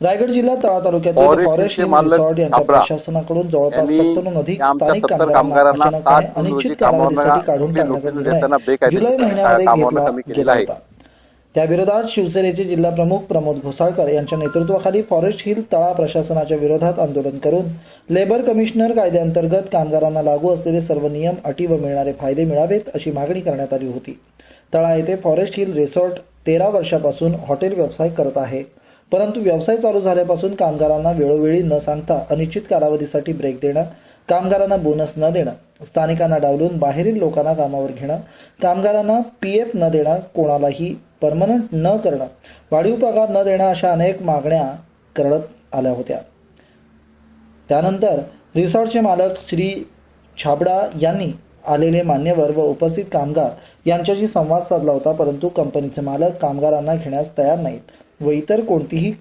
रायगड जिल्ह्यात तळा तालुक्यातील फॉरेस्ट रिसॉर्ट यांच्या प्रशासनाकडून जवळपास सत्तरहून अधिक स्थानिक 70 कामगारांना अचानकपणे अनिश्चित कालावधीसाठी काढून टाकण्याचा निर्णय जुलै महिन्यामध्ये घेतला. होता. त्याविरोधात शिवसेनेचे जिल्हा प्रमुख प्रमोद घोसाळकर यांच्या नेतृत्वाखाली फॉरेस्ट हिल तळा प्रशासनाच्या विरोधात आंदोलन करून लेबर कमिशनर कायद्याअंतर्गत कामगारांना लागू असलेले सर्व नियम अटी व मिळणारे फायदे मिळावेत अशी मागणी करण्यात आली होती. तळा येथे फॉरेस्ट हिल रिसॉर्ट तेरा वर्षापासून हॉटेल व्यवसाय करत आहे. परंतु व्यवसाय चालू झाल्यापासून कामगारांना वेळोवेळी न सांगता अनिश्चित कालावधीसाठी ब्रेक देणं कामगारांना बोनस न देणं स्थानिकांना डावलून बाहेरील लोकांना कामावर घेणं कामगारांना पी एफ न देणं कोणालाही परमनंट न करणं वाढीव पगार न देणं अशा अनेक मागण्या करण्यात आल्या होत्या. त्यानंतर रिसॉर्टचे मालक श्री छाबडा यांनी आलेले मान्यवर व उपस्थित कामगार यांच्याशी संवाद साधला होता परंतु कंपनीचे मालक कामगारांना घेण्यास तयार नाहीत. व इतर कोणतीही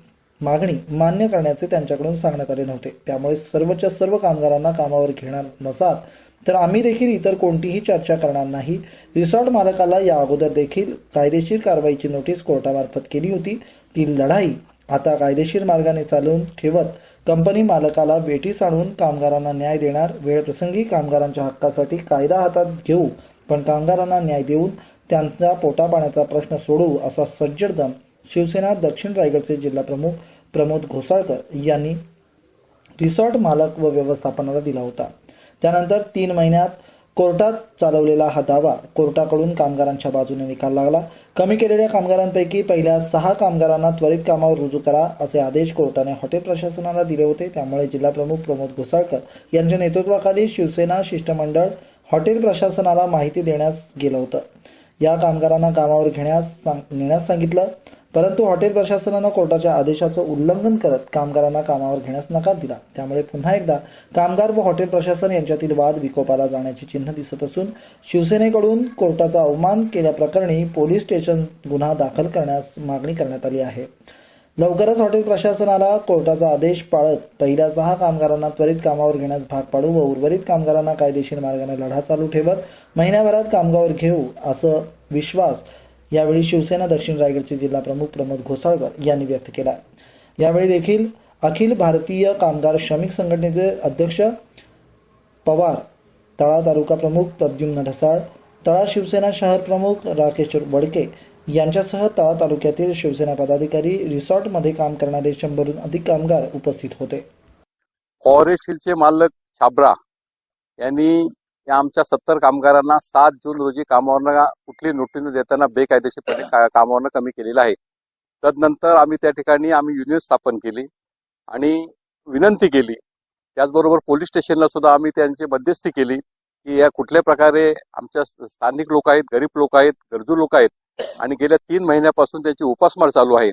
मागणी मान्य करण्याचे त्यांच्याकडून सांगण्यात आले नव्हते. त्यामुळे सर्वच्या सर्व कामगारांना कामावर घेणार नसाल तर आम्ही देखील इतर कोणतीही चर्चा करणार नाही. रिसॉर्ट मालकाला या अगोदर देखील कायदेशीर कारवाईची नोटीस कोर्टामार्फत केली होती. ती लढाई आता कायदेशीर मार्गाने चालवून ठेवत कंपनी मालकाला वेठीस आणून कामगारांना न्याय देणार. वेळप्रसंगी कामगारांच्या हक्कासाठी कायदा हातात घेऊ पण कामगारांना न्याय देऊन त्यांचा पोटापाण्याचा प्रश्न सोडवू असा सज्जड दम शिवसेना दक्षिण रायगडचे जिल्हा प्रमुख प्रमोद घोसाळकर यांनी रिसॉर्ट मालक व व्यवस्थापनाला दिला होता. त्यानंतर तीन महिन्यात कोर्टात चालवलेला हा दावा कोर्टाकडून कामगारांच्या बाजूने निकाल लागला. कमी केलेल्या कामगारांपैकी पहिल्या सहा कामगारांना त्वरित कामावर रुजू करा असे आदेश कोर्टाने हॉटेल प्रशासनाला दिले होते. त्यामुळे जिल्हा प्रमुख प्रमोद घोसाळकर यांच्या नेतृत्वाखाली शिवसेना शिष्टमंडळ हॉटेल प्रशासनाला माहिती देण्यास गेलं होतं. या कामगारांना कामावर घेण्यास सांग- नेण्यास सांगितलं. परंतु हॉटेल प्रशासनानं कोर्टाच्या आदेशाचं उल्लंघन करत कामगारांना कामावर घेण्यास नकार दिला. त्यामुळे पुन्हा एकदा कामगार व हॉटेल प्रशासन यांच्यातील वाद विकोपाला जाण्याची चिन्ह दिसत असून शिवसेनेकडून कोर्टाचा अवमान केल्याप्रकरणी पोलीस स्टेशन गुन्हा दाखल करण्यास मागणी करण्यात आली आहे. लवकरच हॉटेल प्रशासनाला कोर्टाचा आदेश पाळत पहिल्या सहा कामगारांना त्वरित कामावर घेण्यास भाग पाडू व उर्वरित कामगारांना कायदेशीर मार्गाने लढा चालू ठेवत महिन्याभरात कामगार घेऊ असं विश्वास यावेळी शिवसेना दक्षिण रायगडचे जिल्हा प्रमुख प्रमोद घोसाळकर यांनी व्यक्त केला. यावेळी देखील अखिल भारतीय कामगार श्रमिक संघटनेचे अध्यक्ष पवार तळा तालुका प्रमुख प्रद्युम्न ढसाळ तळा शिवसेना शहर प्रमुख राकेश वडके यांच्यासह तळा तालुक्यातील शिवसेना पदाधिकारी रिसॉर्टमध्ये काम करणारे शंभरहून अधिक कामगार उपस्थित होते. फॉरेस्ट हिलचे मालक छाब्रा यांनी या आमच्या सत्तर कामगारांना सात जून रोजी कामावरनं कुठली नोटीस न देताना बेकायदेशीरपणे का- कामावरनं कमी केलेलं आहे. तदनंतर आम्ही त्या ठिकाणी आम्ही युनियन स्थापन केली आणि विनंती केली. त्याचबरोबर पोलीस स्टेशनला सुद्धा आम्ही त्यांची मध्यस्थी केली की या कुठल्या प्रकारे आमच्या स्थानिक लोक आहेत गरीब लोक आहेत गरजू लोक आहेत आणि गेल्या तीन महिन्यापासून त्यांची उपासमार चालू आहे.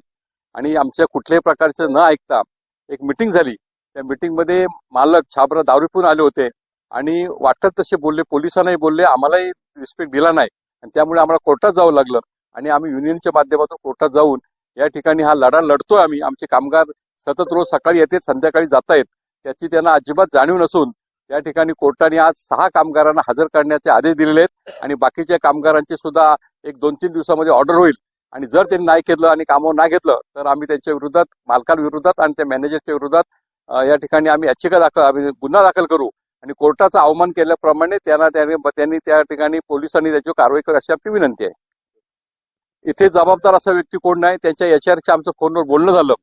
आणि आमच्या कुठल्याही प्रकारचं न ऐकता एक मिटिंग झाली. त्या मिटिंगमध्ये मालक छाबरा दारू पिऊन आले होते. आणि वाटत तसे बोलले पोलिसांनाही बोलले आम्हालाही रिस्पेक्ट दिला नाही. आणि त्यामुळे आम्हाला कोर्टात जावं लागलं. आणि आम्ही युनियनच्या माध्यमातून कोर्टात जाऊन या ठिकाणी हा लढा लढतोय आम्ही. आमचे कामगार सतत रोज सकाळी येतात संध्याकाळी जात आहेत त्याची त्यांना अजिबात जाणीव नसून या ठिकाणी कोर्टाने आज सहा कामगारांना हजर करण्याचे आदेश दिलेले आहेत. आणि बाकीच्या कामगारांचे सुद्धा एक दोन तीन दिवसामध्ये ऑर्डर होईल. आणि जर त्यांनी नाही घेतलं आणि कामावर नाही घेतलं तर आम्ही त्यांच्या विरोधात मालकांविरोधात आणि त्या मॅनेजरच्या विरोधात या ठिकाणी आम्ही याचिका दाखल आम्ही गुन्हा दाखल करू. आणि कोर्टाचा अवमान केल्याप्रमाणे त्यांना त्यांनी त्या ठिकाणी पोलिसांनी त्याची कारवाई करू अशी आपली विनंती आहे. इथे जबाबदार असा व्यक्ती कोण नाही त्यांच्या याच्यावरच्या आमचं फोनवर बोलणं झालं.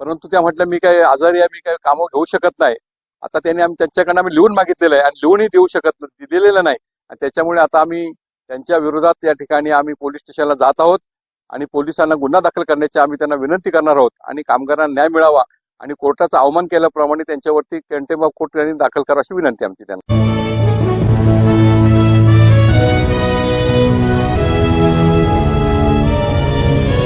परंतु त्या म्हटलं मी काय आजारी आहे मी काय कामं घेऊ शकत नाही. आता त्यांनी आम्ही त्यांच्याकडनं आम्ही लिहून मागितलेलं आहे आणि लिहूनही देऊ शकत दिलेलं नाही. आणि त्याच्यामुळे आता आम्ही त्यांच्या विरोधात या ठिकाणी आम्ही पोलीस स्टेशनला जात आहोत आणि पोलिसांना गुन्हा दाखल करण्याची आम्ही त्यांना विनंती करणार आहोत आणि कामगारांना न्याय मिळावा आणि कोर्टाचा अवमान केल्याप्रमाणे त्यांच्यावरती कंटेम ऑफ कोर्ट त्यांनी दाखल करा अशी विनंती आमची त्यांना.